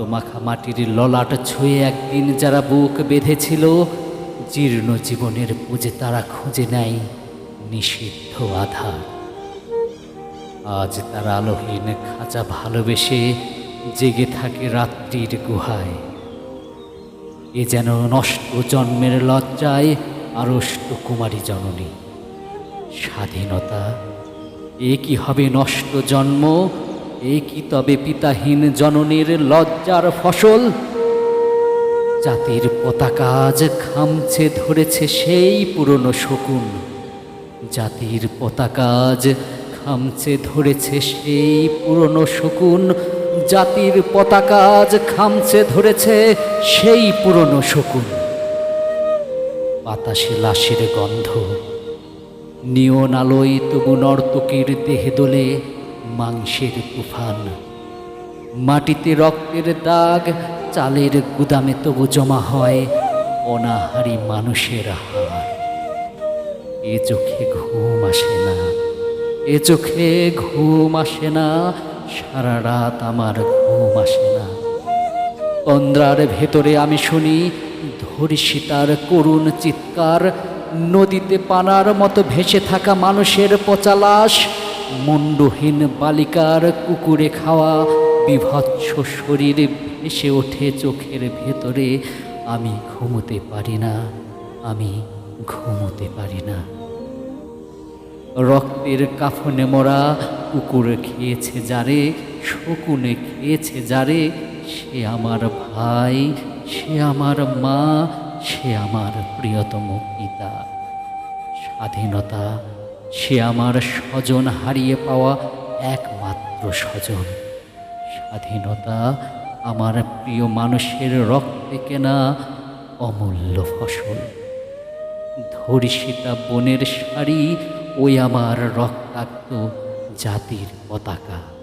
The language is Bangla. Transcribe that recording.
মাখা মাটির ললাট ছুঁয়ে একদিন যারা বুক বেঁধেছিল, জীর্ণ জীবনের পুজে তারা খুঁজে নেয় নিষিদ্ধ আধার। আজ তারা আলোহীন খাঁচা ভালোবেসে জেগে থাকে রাত্রির গুহায়। এ যেন নষ্ট জন্মের লজ্জায় আড়ষ্ট কুমারী জননী। স্বাধীনতা, এ কি হবে নষ্ট জন্ম? এ কি তবে পিতাহীন জননীর লজ্জার ফসল? জাতির পতাকা আজ খামছে ধরেছে সেই পুরনো শকুন। জাতির পতাকা আজ খামছে ধরেছে সেই পুরনো শকুন। জাতির পতাকা আজ খামছে ধরেছে সেই পুরনো শকুন। বাতাসে লাশের গন্ধ নিয়ন আলোয় তবু নর্তকীর দেহে দোলে মাংসের তুফান। মাটিতে রক্তের দাগ, চালের গুদামে তবু জমা হয় অনাহারি মানুষের হার। এ চোখে ঘুম আসে না, এ চোখে ঘুম আসে না, সারা রাত আমার ঘুম আসে না। তন্দ্রার ভেতরে আমি শুনি ধর্ষিতার করুণ চিৎকার, নদীতে পানার মতো ভেসে থাকা মানুষের পচা লাশ মুন্ডহীন বালিকার কুকুরে খাওয়া বিভৎস শরীর ভেসে ওঠে চোখের ভেতরে। আমি ঘুমোতে পারি না, আমি ঘুমোতে পারি না। রক্তের কাফনে মরা কুকুর খেয়েছে যারে, শকুনে খেয়েছে যারে, সে আমার ভাই, সে আমার মা, সে আমার প্রিয়তম পিতা। স্বাধীনতা সে আমার স্বজন হারিয়ে পাওয়া একমাত্র স্বজন। স্বাধীনতা আমার প্রিয় মানুষের রক্তে কেনা অমূল্য ফসল। ধর্ষিতা বনের শাড়ি ওই আমার রক্তাক্ত জাতির পতাকা।